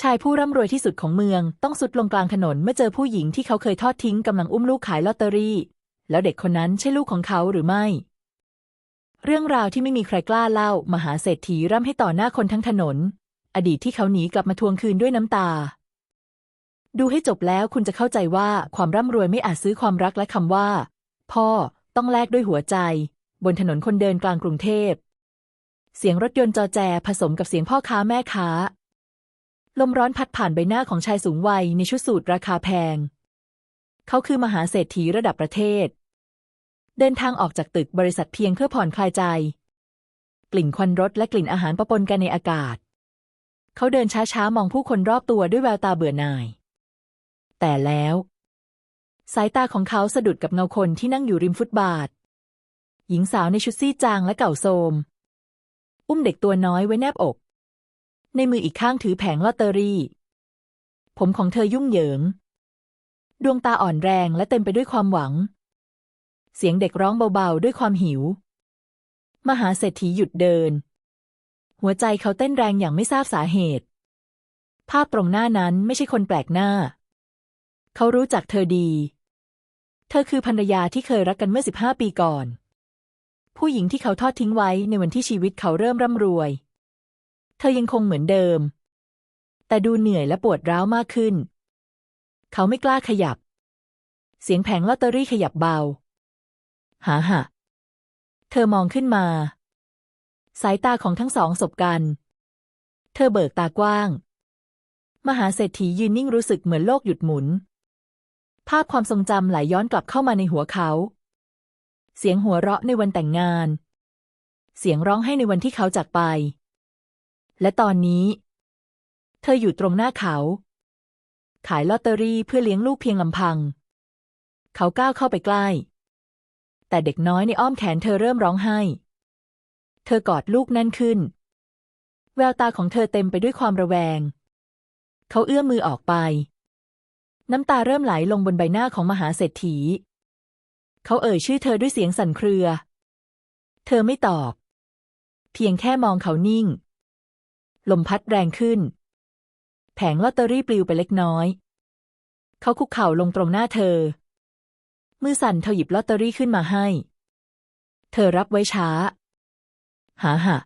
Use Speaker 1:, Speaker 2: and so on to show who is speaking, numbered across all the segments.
Speaker 1: ชายผู้ร่ำรวยที่สุดของเมือง ต้องสุดลงกลางถนนเมื่อเจอผู้หญิงที่เขาเคยทอดทิ้งกำลังอุ้มลูกขายลอตเตอรี่ แล้วเด็กคนนั้นใช่ลูกของเขาหรือไม่ เรื่องราวที่ไม่มีใครกล้าเล่า มหาเศรษฐีร่ำให้ต่อหน้าคนทั้งถนน อดีตที่เขาหนีกลับมาทวงคืนด้วยน้ำตา ดูให้จบแล้วคุณจะเข้าใจว่าความร่ำรวยไม่อาจซื้อความรักและคำว่า พ่อต้องแลกด้วยหัวใจ บนถนนคนเดินกลางกรุงเทพเสียงรถยนต์จอแจผสมกับเสียงพ่อค้าแม่ค้า ลมร้อนพัดผ่านใบหน้าของชายสูงวัยในชุดสูทราคาแพง เขาคือมหาเศรษฐีระดับประเทศ เดินทางออกจากตึกบริษัทเพียงเพื่อผ่อนคลายใจ กลิ่นควันรถและกลิ่นอาหารปะปนกันในอากาศ เขาเดินช้าๆ มองผู้คนรอบตัวด้วยแววตาเบื่อหน่าย แต่แล้ว สายตาของเขาสะดุดกับเงาคนที่นั่งอยู่ริมฟุตบาท หญิงสาวในชุดซีจางและเก่าโทมอุ้มเด็กตัวน้อยไว้แนบอก ในมืออีกข้างถือแผงลอตเตอรี่ ผมของเธอยุ่งเหยิง ดวงตาอ่อนแรงและเต็มไปด้วยความหวัง เสียงเด็กร้องเบาๆ ด้วยความหิว มหาเศรษฐีหยุดเดิน หัวใจเขาเต้นแรงอย่างไม่ทราบสาเหตุ ภาพตรงหน้านั้นไม่ใช่คนแปลกหน้า เขารู้จักเธอดี เธอคือภรรยาที่เคยรักกันเมื่อสิบห้าปีก่อน ผู้หญิงที่เขาทอดทิ้งไว้ในวันที่ชีวิตเขาเริ่มร่ำรวย เธอยังคงเหมือนเดิม แต่ดูเหนื่อยและปวดร้าวมากขึ้น เขาไม่กล้าขยับ เสียงแผงลอตเตอรี่ขยับเบา หาหะเธอมองขึ้นมา สายตาของทั้งสองสบกัน เธอเบิกตากว้าง มหาเศรษฐียืนนิ่งรู้สึกเหมือนโลกหยุดหมุน ภาพความทรงจำไหลย้อนกลับเข้ามาในหัวเขา เสียงหัวเราะในวันแต่งงาน เสียงร้องให้ในวันที่เขาจากไป และตอนนี้ เธออยู่ตรงหน้าเขา ขายลอตเตอรี่เพื่อเลี้ยงลูกเพียงลำพัง เขาก้าวเข้าไปใกล้ แต่เด็กน้อยในอ้อมแขนเธอเริ่มร้องไห้ เธอกอดลูกแน่นขึ้น แววตาของเธอเต็มไปด้วยความระแวง เขาเอื้อมมือออกไป น้ำตาเริ่มไหลลงบนใบหน้าของมหาเศรษฐี เขาเอ่ยชื่อเธอด้วยเสียงสั่นเครือ เธอไม่ตอบ เพียงแค่มองเขานิ่ง ลมพัดแรงขึ้น แผงลอตเตอรี่ปลิวไปเล็กน้อย เขาคุกเข่าลงตรงหน้าเธอ มือสั่นเธอหยิบลอตเตอรี่ขึ้นมาให้ เธอรับไว้ช้า หาหะ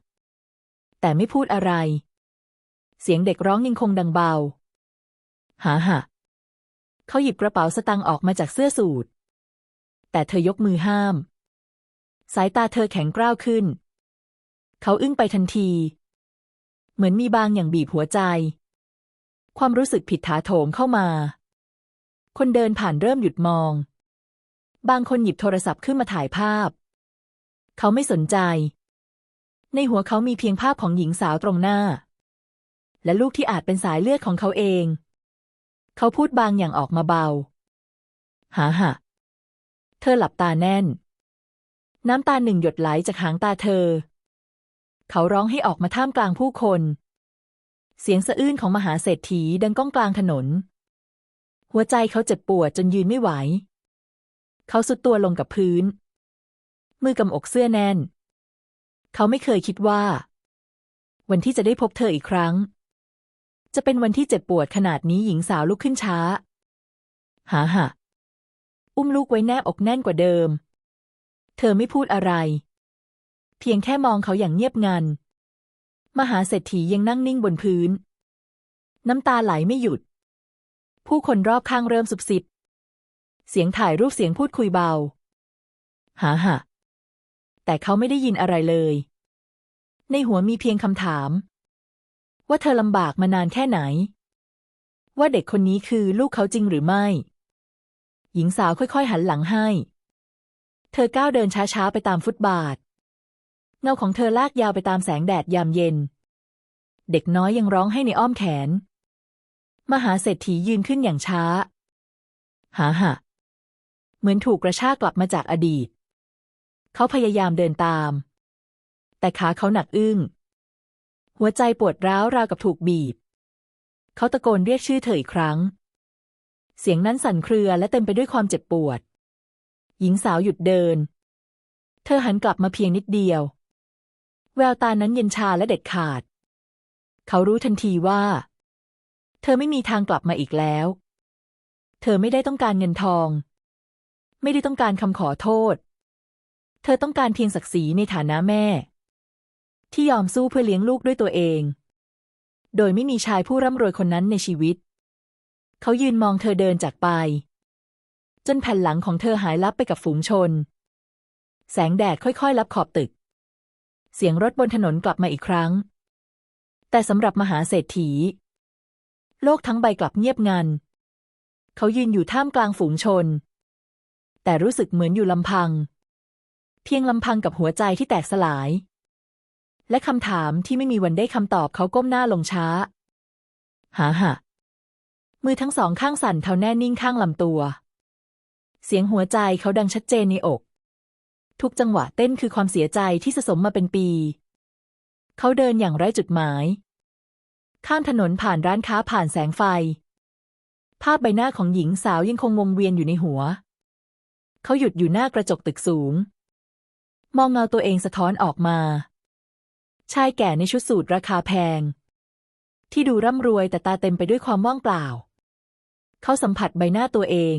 Speaker 1: แต่ไม่พูดอะไร เสียงเด็กร้องยังคงดังเบา หาหะเขาหยิบกระเป๋าสตางค์ออกมาจากเสื้อสูทแต่เธอยกมือห้าม สายตาเธอแข็งกร้าวขึ้น เขาอึ้งไปทันที เหมือนมีบางอย่างบีบหัวใจ ความรู้สึกผิดถาโถมเข้ามา คนเดินผ่านเริ่มหยุดมอง บางคนหยิบโทรศัพท์ขึ้นมาถ่ายภาพ เขาไม่สนใจ ในหัวเขามีเพียงภาพของหญิงสาวตรงหน้า และลูกที่อาจเป็นสายเลือดของเขาเอง เขาพูดบางอย่างออกมาเบา หาหะเธอหลับตาแน่น น้ำตาหนึ่งหยดไหลจากหางตาเธอ เขาร้องให้ออกมาท่ามกลางผู้คน เสียงสะอื้นของมหาเศรษฐีดังก้องกลางถนน หัวใจเขาเจ็บปวดจนยืนไม่ไหว เขาสุดตัวลงกับพื้น มือกำอกเสื้อแน่น เขาไม่เคยคิดว่า วันที่จะได้พบเธออีกครั้ง จะเป็นวันที่เจ็บปวดขนาดนี้หญิงสาวลุกขึ้นช้า หาหะอุ้มลูกไว้แนบอกแน่นกว่าเดิม เธอไม่พูดอะไร พียงแค่มองเขาอย่างเงียบงัน มหาเศรษฐียังนั่งนิ่งบนพื้น น้ำตาไหลไม่หยุด ผู้คนรอบข้างเริ่มสุบสิบ เสียงถ่ายรูปเสียงพูดคุยเบา หาหะแต่เขาไม่ได้ยินอะไรเลย ในหัวมีเพียงคำถาม ว่าเธอลำบากมานานแค่ไหน ว่าเด็กคนนี้คือลูกเขาจริงหรือไม่ หญิงสาวค่อยๆหันหลังให้ เธอก้าวเดินช้าๆไปตามฟุตบาท เงาของเธอลากยาวไปตามแสงแดดยามเย็น เด็กน้อยยังร้องให้ในอ้อมแขน มหาเศรษฐียืนขึ้นอย่างช้า หาหะ เหมือนถูกกระชากกลับมาจากอดีต เขาพยายามเดินตาม แต่ขาเขาหนักอึ้ง หัวใจปวดร้าวราวกับถูกบีบ เขาตะโกนเรียกชื่อเธออีกครั้ง เสียงนั้นสั่นเครือและเต็มไปด้วยความเจ็บปวด หญิงสาวหยุดเดิน เธอหันกลับมาเพียงนิดเดียว แววตานั้นเย็นชาและเด็ดขาด เขารู้ทันทีว่า เธอไม่มีทางกลับมาอีกแล้ว เธอไม่ได้ต้องการเงินทอง ไม่ได้ต้องการคำขอโทษ เธอต้องการเพียงศักดิ์ศรีในฐานะแม่ ที่ยอมสู้เพื่อเลี้ยงลูกด้วยตัวเอง โดยไม่มีชายผู้ร่ำรวยคนนั้นในชีวิต เขายืนมองเธอเดินจากไป จนแผ่นหลังของเธอหายลับไปกับฝูงชน แสงแดดค่อยๆลับขอบตึก เสียงรถบนถนนกลับมาอีกครั้ง แต่สำหรับมหาเศรษฐี โลกทั้งใบกลับเงียบงัน เขายืนอยู่ท่ามกลางฝูงชน แต่รู้สึกเหมือนอยู่ลำพัง เพียงลำพังกับหัวใจที่แตกสลาย และคำถามที่ไม่มีวันได้คำตอบเขาก้มหน้าลงช้า หาหะมือทั้งสองข้างสั่นเทาแน่นิ่งข้างลำตัว เสียงหัวใจเขาดังชัดเจนในอก ทุกจังหวะเต้นคือความเสียใจที่สะสมมาเป็นปี เขาเดินอย่างไร้จุดหมาย ข้ามถนนผ่านร้านค้าผ่านแสงไฟ ภาพใบหน้าของหญิงสาวยังคงวงเวียนอยู่ในหัว เขาหยุดอยู่หน้ากระจกตึกสูง มองเงาตัวเองสะท้อนออกมา ชายแก่ในชุดสูทราคาแพง ที่ดูร่ำรวยแต่ตาเต็มไปด้วยความว่างเปล่า เขาสัมผัสใบหน้าตัวเอง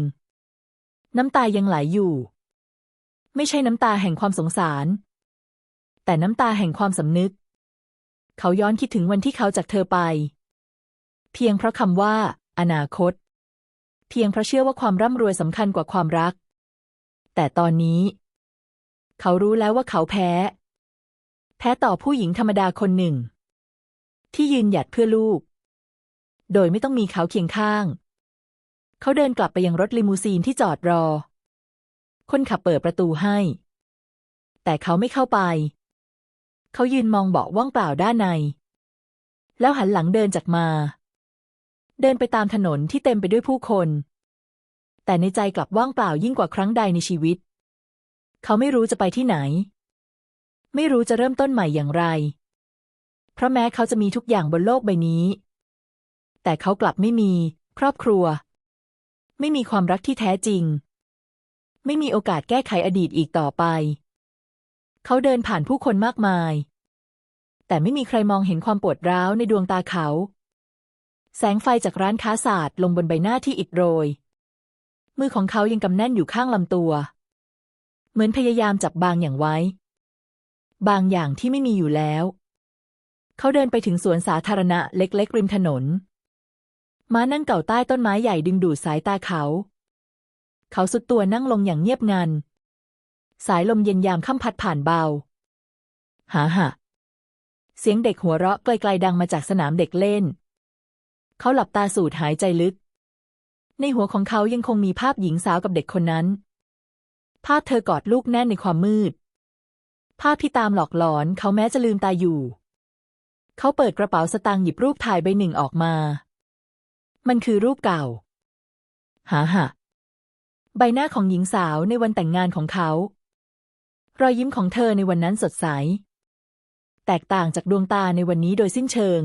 Speaker 1: น้ำตายังไหลอยู่ ไม่ใช่น้ำตาแห่งความสงสาร แต่น้ำตาแห่งความสำนึก เขาย้อนคิดถึงวันที่เขาจากเธอไป เพียงเพราะคำว่า อนาคต เพียงเพราะเชื่อว่าความร่ำรวยสำคัญกว่าความรัก แต่ตอนนี้ เขารู้แล้วว่าเขาแพ้ แพ้ต่อผู้หญิงธรรมดาคนหนึ่ง ที่ยืนหยัดเพื่อลูก โดยไม่ต้องมีเขาเคียงข้าง เขาเดินกลับไปยังรถลิมูซีนที่จอดรอ คนขับเปิดประตูให้ แต่เขาไม่เข้าไป เขายืนมองเบาะว่างเปล่าด้านใน แล้วหันหลังเดินจากมา เดินไปตามถนนที่เต็มไปด้วยผู้คน แต่ในใจกลับว่างเปล่ายิ่งกว่าครั้งใดในชีวิต เขาไม่รู้จะไปที่ไหน ไม่รู้จะเริ่มต้นใหม่อย่างไร เพราะแม้เขาจะมีทุกอย่างบนโลกใบนี้ แต่เขากลับไม่มี ครอบครัว ไม่มีความรักที่แท้จริง ไม่มีโอกาสแก้ไขอดีตอีกต่อไป เขาเดินผ่านผู้คนมากมาย แต่ไม่มีใครมองเห็นความปวดร้าวในดวงตาเขา แสงไฟจากร้านค้าศาสาดลงบนใบหน้าที่อิดโรย มือของเขายังกำแน่นอยู่ข้างลำตัว เหมือนพยายามจับบางอย่างไว้ บางอย่างที่ไม่มีอยู่แล้ว เขาเดินไปถึงสวนสาธารณะเล็กๆริมถนนม้านั่งเก่าใต้ต้นไม้ใหญ่ดึงดูดสายตาเขา เขาสุดตัวนั่งลงอย่างเงียบงัน สายลมเย็นยามค่ำพัดผ่านเบา หาหะเสียงเด็กหัวเราะไกลๆดังมาจากสนามเด็กเล่น เขาหลับตาสูดหายใจลึก ในหัวของเขายังคงมีภาพหญิงสาวกับเด็กคนนั้น ภาพเธอกอดลูกแน่นในความมืด ภาพที่ตามหลอกหลอนเขาแม้จะลืมตาอยู่ เขาเปิดกระเป๋าสตางค์หยิบรูปถ่ายใบหนึ่งออกมา มันคือรูปเก่า หาหะ ใบหน้าของหญิงสาวในวันแต่งงานของเขา รอยยิ้มของเธอในวันนั้นสดใส แตกต่างจากดวงตาในวันนี้โดยสิ้นเชิง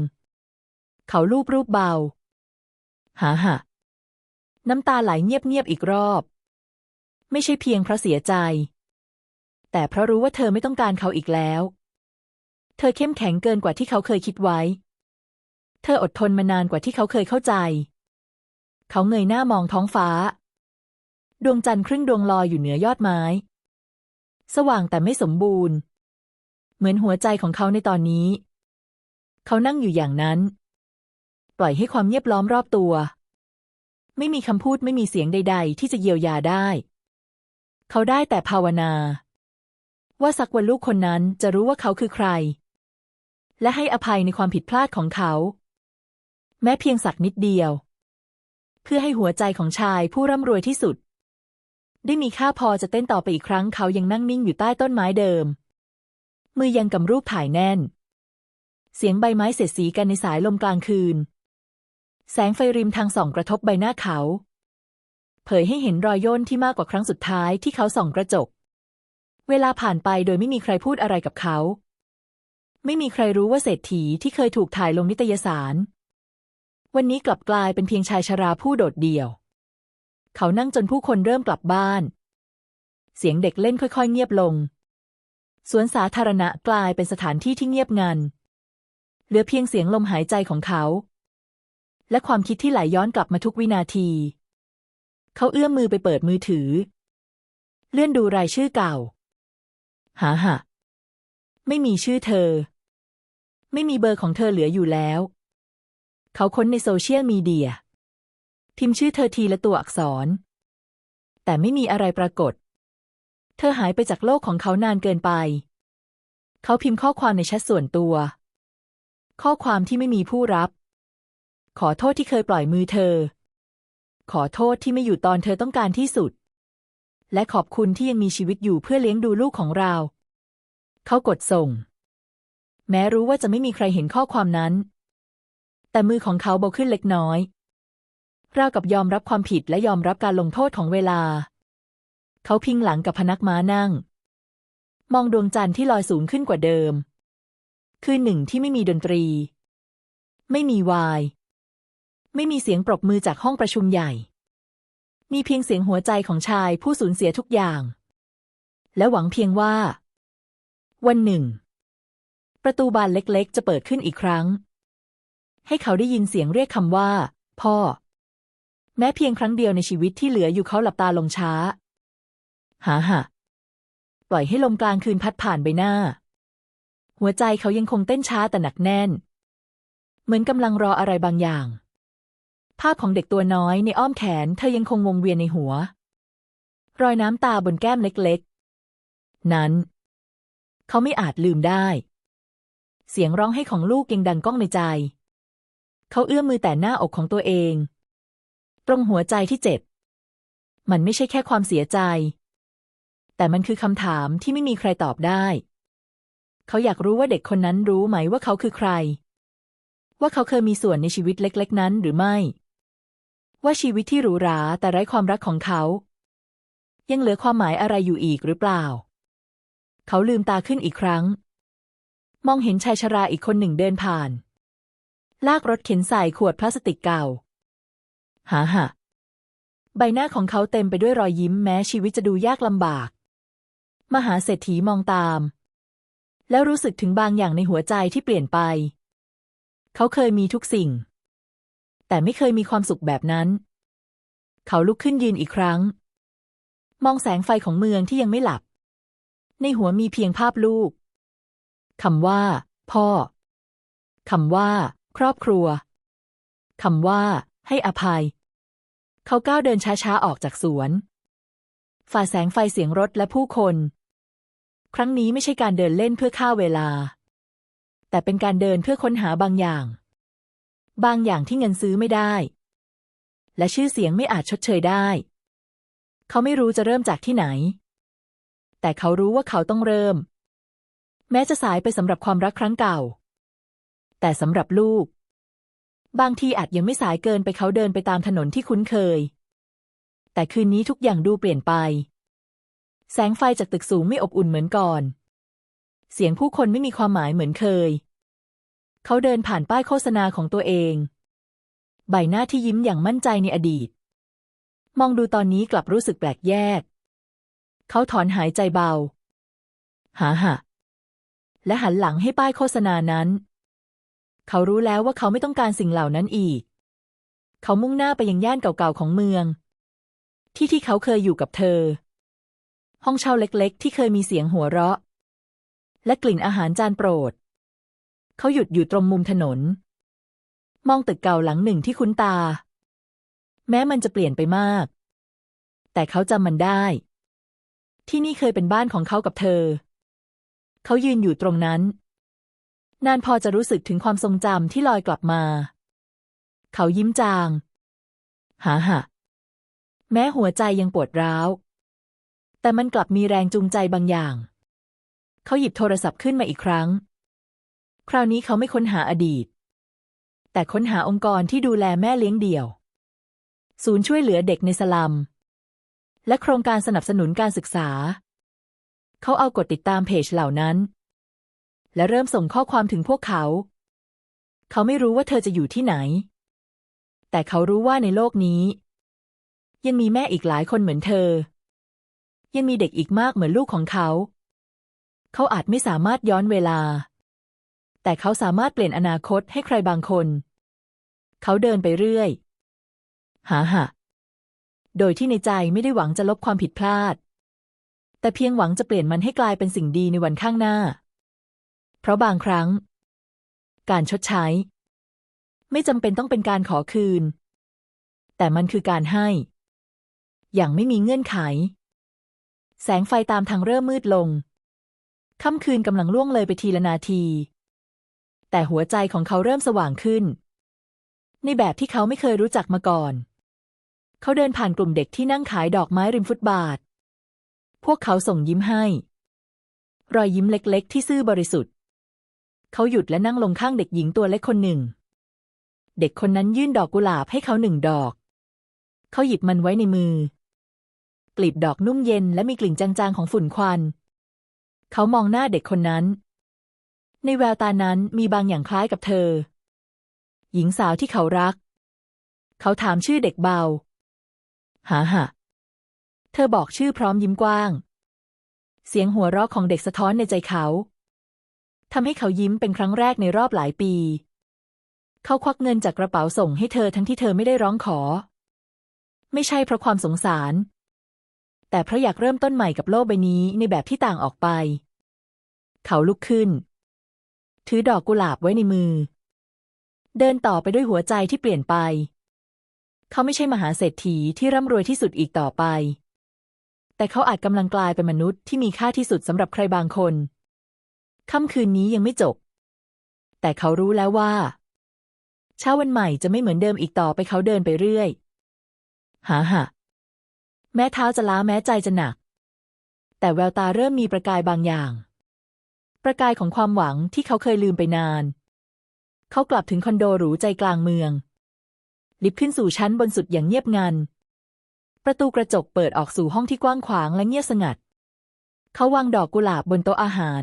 Speaker 1: เขาลูบรูปเบา หาหะน้ำตาไหลเงียบๆอีกรอบ ไม่ใช่เพียงเพราะเสียใจ แต่เพราะรู้ว่าเธอไม่ต้องการเขาอีกแล้ว เธอเข้มแข็งเกินกว่าที่เขาเคยคิดไว้ เธออดทนมานานกว่าที่เขาเคยเข้าใจ เขาเงยหน้ามองท้องฟ้า ดวงจันทร์ครึ่งดวงลอยอยู่เหนือยอดไม้ สว่างแต่ไม่สมบูรณ์ เหมือนหัวใจของเขาในตอนนี้ เขานั่งอยู่อย่างนั้น ปล่อยให้ความเงียบล้อมรอบตัว ไม่มีคำพูดไม่มีเสียงใด ๆ ที่จะเยียวยาได้ เขาได้แต่ภาวนา ว่าสักวันลูกคนนั้นจะรู้ว่าเขาคือใคร และให้อภัยในความผิดพลาดของเขา แม้เพียงสักนิดเดียว เพื่อให้หัวใจของชายผู้ร่ำรวยที่สุด ได้มีค่าพอจะเต้นต่อไปอีกครั้งเขายังนั่งนิ่งอยู่ใต้ต้นไม้เดิม มือยังกำรูปถ่ายแน่น เสียงใบไม้เสียดสีกันในสายลมกลางคืน แสงไฟริมทางส่องกระทบใบหน้าเขา เผยให้เห็นรอยย่นที่มากกว่าครั้งสุดท้ายที่เขาส่องกระจก เวลาผ่านไปโดยไม่มีใครพูดอะไรกับเขา ไม่มีใครรู้ว่าเศรษฐีที่เคยถูกถ่ายลงนิตยสาร วันนี้กลับกลายเป็นเพียงชายชราผู้โดดเดี่ยว เขานั่งจนผู้คนเริ่มกลับบ้าน เสียงเด็กเล่นค่อยๆ เงียบลง สวนสาธารณะกลายเป็นสถานที่ที่เงียบงัน เหลือเพียงเสียงลมหายใจของเขา และความคิดที่ไหลย้อนกลับมาทุกวินาที เขาเอื้อมมือไปเปิดมือถือ เลื่อนดูรายชื่อเก่า หาหะไม่มีชื่อเธอ ไม่มีเบอร์ของเธอเหลืออยู่แล้ว เขาค้นในโซเชียลมีเดีย พิมพ์ชื่อเธอทีละตัวอักษร แต่ไม่มีอะไรปรากฏ เธอหายไปจากโลกของเขานานเกินไป เขาพิมพ์ข้อความในแชทส่วนตัว ข้อความที่ไม่มีผู้รับ ขอโทษที่เคยปล่อยมือเธอ ขอโทษที่ไม่อยู่ตอนเธอต้องการที่สุด และขอบคุณที่ยังมีชีวิตอยู่เพื่อเลี้ยงดูลูกของเรา เขากดส่ง แม้รู้ว่าจะไม่มีใครเห็นข้อความนั้น แต่มือของเขาเบาขึ้นเล็กน้อย ราวกับยอมรับความผิดและยอมรับการลงโทษของเวลา เขาพิงหลังกับพนักม้านั่ง มองดวงจันทร์ที่ลอยสูงขึ้นกว่าเดิม คืนหนึ่งที่ไม่มีดนตรี ไม่มีวาย ไม่มีเสียงปรบมือจากห้องประชุมใหญ่ มีเพียงเสียงหัวใจของชายผู้สูญเสียทุกอย่าง และหวังเพียงว่า วันหนึ่ง ประตูบานเล็กๆ จะเปิดขึ้นอีกครั้ง ให้เขาได้ยินเสียงเรียกคำว่า พ่อ แม้เพียงครั้งเดียวในชีวิตที่เหลืออยู่เขาหลับตาลงช้าหาหะปล่อยให้ลมกลางคืนพัดผ่านใบหน้า หัวใจเขายังคงเต้นช้าแต่หนักแน่น เหมือนกำลังรออะไรบางอย่าง ภาพของเด็กตัวน้อยในอ้อมแขนเธอยังคงวงเวียนในหัว รอยน้ำตาบนแก้มเล็กๆ นั้น เขาไม่อาจลืมได้ เสียงร้องให้ของลูกยังดังก้องในใจ เขาเอื้อมมือแต่หน้าอกของตัวเอง ตรงหัวใจที่เจ็บ มันไม่ใช่แค่ความเสียใจ แต่มันคือคำถามที่ไม่มีใครตอบได้ เขาอยากรู้ว่าเด็กคนนั้นรู้ไหมว่าเขาคือใคร ว่าเขาเคยมีส่วนในชีวิตเล็ก ๆ นั้นหรือไม่ ว่าชีวิตที่หรูหราแต่ไร้ความรักของเขา ยังเหลือความหมายอะไรอยู่อีกหรือเปล่า เขาลืมตาขึ้นอีกครั้ง มองเห็นชายชราอีกคนหนึ่งเดินผ่าน ลากรถเข็นใส่ขวดพลาสติกเก่า หาหะใบหน้าของเขาเต็มไปด้วยรอยยิ้มแม้ชีวิตจะดูยากลำบาก มหาเศรษฐีมองตาม แล้วรู้สึกถึงบางอย่างในหัวใจที่เปลี่ยนไป เขาเคยมีทุกสิ่ง แต่ไม่เคยมีความสุขแบบนั้น เขาลุกขึ้นยืนอีกครั้ง มองแสงไฟของเมืองที่ยังไม่หลับ ในหัวมีเพียงภาพลูกคำว่า พ่อคำว่า ครอบครัวคำว่า ให้อภัย เขาก้าวเดินช้าๆ ออกจากสวน ฝ่าแสงไฟเสียงรถและผู้คน ครั้งนี้ไม่ใช่การเดินเล่นเพื่อฆ่าเวลา แต่เป็นการเดินเพื่อค้นหาบางอย่าง บางอย่างที่เงินซื้อไม่ได้ และชื่อเสียงไม่อาจชดเชยได้ เขาไม่รู้จะเริ่มจากที่ไหน แต่เขารู้ว่าเขาต้องเริ่ม แม้จะสายไปสำหรับความรักครั้งเก่า แต่สำหรับลูก บางทีอาจยังไม่สายเกินไปเขาเดินไปตามถนนที่คุ้นเคย แต่คืนนี้ทุกอย่างดูเปลี่ยนไป แสงไฟจากตึกสูงไม่อบอุ่นเหมือนก่อน เสียงผู้คนไม่มีความหมายเหมือนเคย เขาเดินผ่านป้ายโฆษณาของตัวเอง ใบหน้าที่ยิ้มอย่างมั่นใจในอดีต มองดูตอนนี้กลับรู้สึกแปลกแยก เขาถอนหายใจเบา หาหะและหันหลังให้ป้ายโฆษณานั้น เขารู้แล้วว่าเขาไม่ต้องการสิ่งเหล่านั้นอีก เขามุ่งหน้าไปยังย่านเก่าๆของเมือง ที่ที่เขาเคยอยู่กับเธอ ห้องเช่าเล็กๆ ที่เคยมีเสียงหัวเราะ และกลิ่นอาหารจานโปรด เขาหยุดอยู่ตรงมุมถนน มองตึกเก่าหลังหนึ่งที่คุ้นตา แม้มันจะเปลี่ยนไปมาก แต่เขาจำมันได้ ที่นี่เคยเป็นบ้านของเขากับเธอ เขายืนอยู่ตรงนั้น นานพอจะรู้สึกถึงความทรงจำที่ลอยกลับมา เขายิ้มจาง หาหะแม้หัวใจยังปวดร้าว แต่มันกลับมีแรงจูงใจบางอย่าง เขาหยิบโทรศัพท์ขึ้นมาอีกครั้ง คราวนี้เขาไม่ค้นหาอดีต แต่ค้นหาองค์กรที่ดูแลแม่เลี้ยงเดี่ยว ศูนย์ช่วยเหลือเด็กในสลัม และโครงการสนับสนุนการศึกษา เขาเอากดติดตามเพจเหล่านั้น และเริ่มส่งข้อความถึงพวกเขา เขาไม่รู้ว่าเธอจะอยู่ที่ไหน แต่เขารู้ว่าในโลกนี้ ยังมีแม่อีกหลายคนเหมือนเธอ ยังมีเด็กอีกมากเหมือนลูกของเขา เขาอาจไม่สามารถย้อนเวลา แต่เขาสามารถเปลี่ยนอนาคตให้ใครบางคน เขาเดินไปเรื่อย หาหะโดยที่ในใจไม่ได้หวังจะลบความผิดพลาด แต่เพียงหวังจะเปลี่ยนมันให้กลายเป็นสิ่งดีในวันข้างหน้า เพราะบางครั้ง การชดใช้ ไม่จำเป็นต้องเป็นการขอคืน แต่มันคือการให้ อย่างไม่มีเงื่อนไข แสงไฟตามทางเริ่มมืดลง ค่ำคืนกำลังล่วงเลยไปทีละนาที แต่หัวใจของเขาเริ่มสว่างขึ้น ในแบบที่เขาไม่เคยรู้จักมาก่อน เขาเดินผ่านกลุ่มเด็กที่นั่งขายดอกไม้ริมฟุตบาท พวกเขาส่งยิ้มให้ รอยยิ้มเล็ก ๆ ที่ซื่อบริสุทธิ์ เขาหยุดและนั่งลงข้างเด็กหญิงตัวเล็กคนหนึ่ง เด็กคนนั้นยื่นดอกกุหลาบให้เขาหนึ่งดอก เขาหยิบมันไว้ในมือ กลีบดอกนุ่มเย็นและมีกลิ่นจางๆของฝุ่นควัน เขามองหน้าเด็กคนนั้น ในแววตานั้นมีบางอย่างคล้ายกับเธอ หญิงสาวที่เขารัก เขาถามชื่อเด็กเบา หาหะเธอบอกชื่อพร้อมยิ้มกว้าง เสียงหัวเราะของเด็กสะท้อนในใจเขา ทำให้เขายิ้มเป็นครั้งแรกในรอบหลายปี เขาควักเงินจากกระเป๋าส่งให้เธอทั้งที่เธอไม่ได้ร้องขอ ไม่ใช่เพราะความสงสาร แต่เพราะอยากเริ่มต้นใหม่กับโลกใบนี้ในแบบที่ต่างออกไป เขาลุกขึ้น ถือดอกกุหลาบไว้ในมือ เดินต่อไปด้วยหัวใจที่เปลี่ยนไป เขาไม่ใช่มหาเศรษฐีที่ร่ำรวยที่สุดอีกต่อไป แต่เขาอาจกำลังกลายเป็นมนุษย์ที่มีค่าที่สุดสำหรับใครบางคน ค่ำคืนนี้ยังไม่จบ แต่เขารู้แล้วว่า เช้าวันใหม่จะไม่เหมือนเดิมอีกต่อไปเขาเดินไปเรื่อย หาหะแม้เท้าจะล้าแม้ใจจะหนัก แต่แววตาเริ่มมีประกายบางอย่าง ประกายของความหวังที่เขาเคยลืมไปนาน เขากลับถึงคอนโดหรูใจกลางเมือง ลิฟต์ขึ้นสู่ชั้นบนสุดอย่างเงียบงัน ประตูกระจกเปิดออกสู่ห้องที่กว้างขวางและเงียบสงัด เขาวางดอกกุหลาบบนโต๊ะอาหาร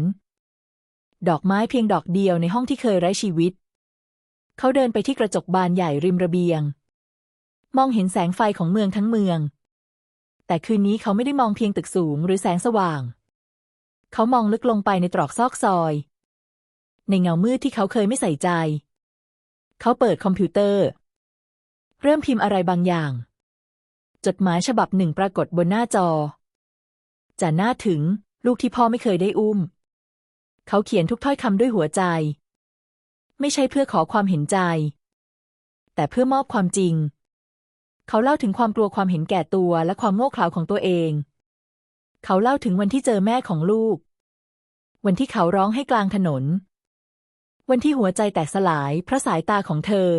Speaker 1: ดอกไม้เพียงดอกเดียวในห้องที่เคยไร้ชีวิต เขาเดินไปที่กระจกบานใหญ่ริมระเบียง มองเห็นแสงไฟของเมืองทั้งเมือง แต่คืนนี้เขาไม่ได้มองเพียงตึกสูงหรือแสงสว่าง เขามองลึกลงไปในตรอกซอกซอย ในเงามืดที่เขาเคยไม่ใส่ใจ เขาเปิดคอมพิวเตอร์ เริ่มพิมพ์อะไรบางอย่าง จดหมายฉบับหนึ่งปรากฏบนหน้าจอจะหน้าถึงลูกที่พ่อไม่เคยได้อุ้ม เขาเขียนทุกถ้อยคำด้วยหัวใจ ไม่ใช่เพื่อขอความเห็นใจ แต่เพื่อมอบความจริง เขาเล่าถึงความกลัวความเห็นแก่ตัวและความโง่เขลาของตัวเอง เขาเล่าถึงวันที่เจอแม่ของลูก วันที่เขาร้องให้กลางถนน วันที่หัวใจแตกสลายเพราะสายตาของเธอ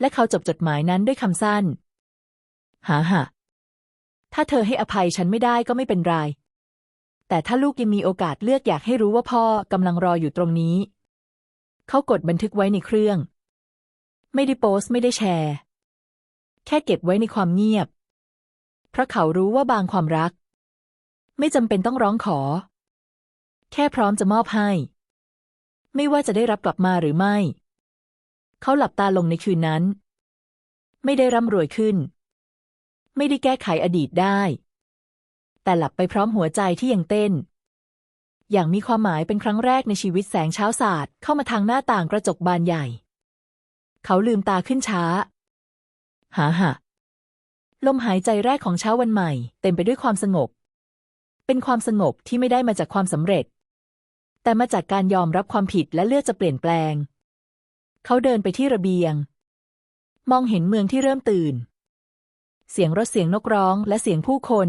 Speaker 1: และเขาจบจดหมายนั้นด้วยคำสั้น หาหะถ้าเธอให้อภัยฉันไม่ได้ก็ไม่เป็นไร แต่ถ้าลูกยังมีโอกาสเลือกอยากให้รู้ว่าพ่อกำลังรออยู่ตรงนี้ เขากดบันทึกไว้ในเครื่อง ไม่ได้โพสต์ไม่ได้แชร์ แค่เก็บไว้ในความเงียบ เพราะเขารู้ว่าบางความรัก ไม่จำเป็นต้องร้องขอ แค่พร้อมจะมอบให้ ไม่ว่าจะได้รับกลับมาหรือไม่ เขาหลับตาลงในคืนนั้น ไม่ได้ร่ำรวยขึ้น ไม่ได้แก้ไขอดีตได้ แต่หลับไปพร้อมหัวใจที่ยังเต้น อย่างมีความหมายเป็นครั้งแรกในชีวิตแสงเช้าสาดเข้ามาทางหน้าต่างกระจกบานใหญ่ เขาลืมตาขึ้นช้า หาหะลมหายใจแรกของเช้าวันใหม่ เต็มไปด้วยความสงบ เป็นความสงบที่ไม่ได้มาจากความสำเร็จ แต่มาจากการยอมรับความผิดและเลือกจะเปลี่ยนแปลง เขาเดินไปที่ระเบียง มองเห็นเมืองที่เริ่มตื่น เสียงรถเสียงนกร้องและเสียงผู้คน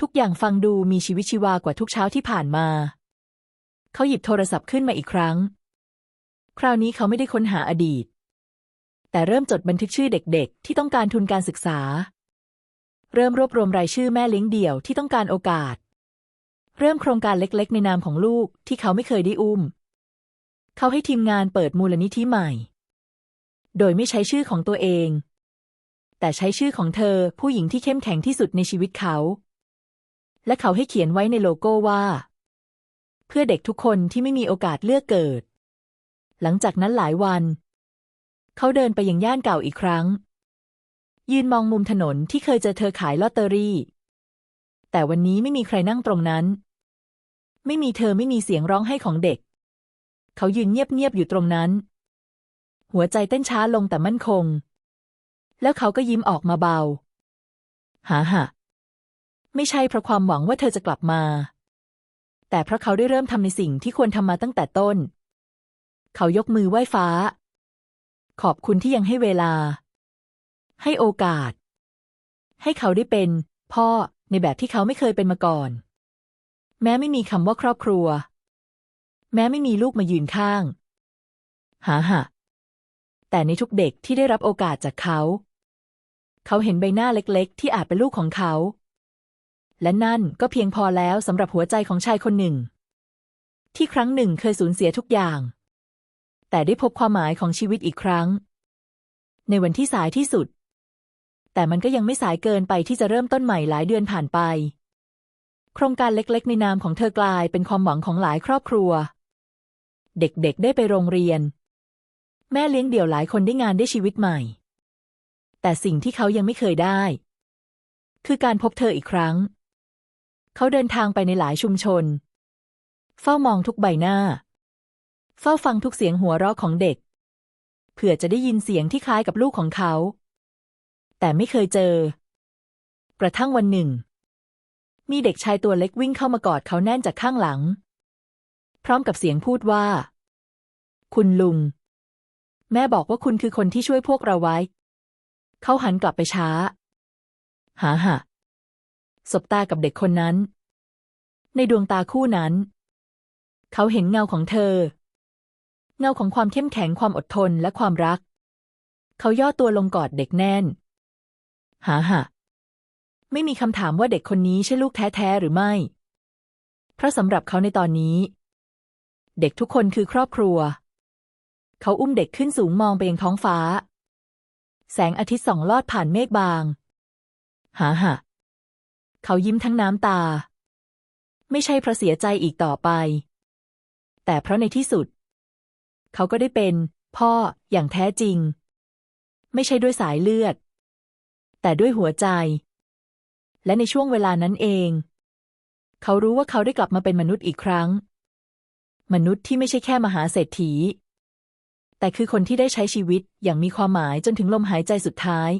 Speaker 1: ทุกอย่างฟังดูมีชีวิตชีวากว่าทุกเช้าที่ผ่านมา เขาหยิบโทรศัพท์ขึ้นมาอีกครั้ง คราวนี้เขาไม่ได้ค้นหาอดีต แต่เริ่มจดบันทึกชื่อเด็กๆ ที่ต้องการทุนการศึกษา เริ่มรวบรวมรายชื่อแม่เลี้ยงเดี่ยวที่ต้องการโอกาส เริ่มโครงการเล็กๆ ในนามของลูกที่เขาไม่เคยได้อุ้ม เขาให้ทีมงานเปิดมูลนิธิใหม่ โดยไม่ใช้ชื่อของตัวเอง แต่ใช้ชื่อของเธอผู้หญิงที่เข้มแข็งที่สุดในชีวิตเขา และเขาให้เขียนไว้ในโลโก้ว่า เพื่อเด็กทุกคนที่ไม่มีโอกาสเลือกเกิด หลังจากนั้นหลายวัน เขาเดินไปยังย่านเก่าอีกครั้ง ยืนมองมุมถนนที่เคยเจอเธอขายลอตเตอรี่ แต่วันนี้ไม่มีใครนั่งตรงนั้น ไม่มีเธอไม่มีเสียงร้องไห้ของเด็ก เขายืนเงียบๆอยู่ตรงนั้น หัวใจเต้นช้าลงแต่มั่นคง แล้วเขาก็ยิ้มออกมาเบาหาหะ ไม่ใช่เพราะความหวังว่าเธอจะกลับมา แต่เพราะเขาได้เริ่มทำในสิ่งที่ควรทำมาตั้งแต่ต้น เขายกมือไหว้ฟ้า ขอบคุณที่ยังให้เวลา ให้โอกาส ให้เขาได้เป็น พ่อในแบบที่เขาไม่เคยเป็นมาก่อน แม้ไม่มีคำว่าครอบครัว แม้ไม่มีลูกมายืนข้าง หาหะแต่ในทุกเด็กที่ได้รับโอกาสจากเขา เขาเห็นใบหน้าเล็กๆ ที่อาจเป็นลูกของเขา และนั่นก็เพียงพอแล้วสำหรับหัวใจของชายคนหนึ่ง ที่ครั้งหนึ่งเคยสูญเสียทุกอย่าง แต่ได้พบความหมายของชีวิตอีกครั้ง ในวันที่สายที่สุด แต่มันก็ยังไม่สายเกินไปที่จะเริ่มต้นใหม่หลายเดือนผ่านไป โครงการเล็กๆ ในนามของเธอกลายเป็นความหวังของหลายครอบครัว เด็กๆ ได้ไปโรงเรียน แม่เลี้ยงเดี่ยวหลายคนได้งานได้ชีวิตใหม่ แต่สิ่งที่เขายังไม่เคยได้ คือการพบเธออีกครั้ง เขาเดินทางไปในหลายชุมชน เฝ้ามองทุกใบหน้า เฝ้าฟังทุกเสียงหัวเราะของเด็ก เผื่อจะได้ยินเสียงที่คล้ายกับลูกของเขา แต่ไม่เคยเจอ กระทั่งวันหนึ่ง มีเด็กชายตัวเล็กวิ่งเข้ามากอดเขาแน่นจากข้างหลัง พร้อมกับเสียงพูดว่า คุณลุง แม่บอกว่าคุณคือคนที่ช่วยพวกเราไว้ เขาหันกลับไปช้า หาหะ สบตากับเด็กคนนั้น ในดวงตาคู่นั้น เขาเห็นเงาของเธอ เงาของความเข้มแข็งความอดทนและความรัก เขาย่อตัวลงกอดเด็กแน่น หาหะไม่มีคำถามว่าเด็กคนนี้ใช่ลูกแท้ๆหรือไม่ เพราะสำหรับเขาในตอนนี้ เด็กทุกคนคือครอบครัว เขาอุ้มเด็กขึ้นสูงมองไปยังท้องฟ้า แสงอาทิตย์ส่องลอดผ่านเมฆบาง หาหะ เขายิ้มทั้งน้ำตา ไม่ใช่เพราะเสียใจอีกต่อไป แต่เพราะในที่สุด เขาก็ได้เป็น พ่ออย่างแท้จริง ไม่ใช่ด้วยสายเลือด แต่ด้วยหัวใจ และในช่วงเวลานั้นเอง เขารู้ว่าเขาได้กลับมาเป็นมนุษย์อีกครั้ง มนุษย์ที่ไม่ใช่แค่มหาเศรษฐี แต่คือคนที่ได้ใช้ชีวิตอย่างมีความหมายจนถึงลมหายใจสุดท้าย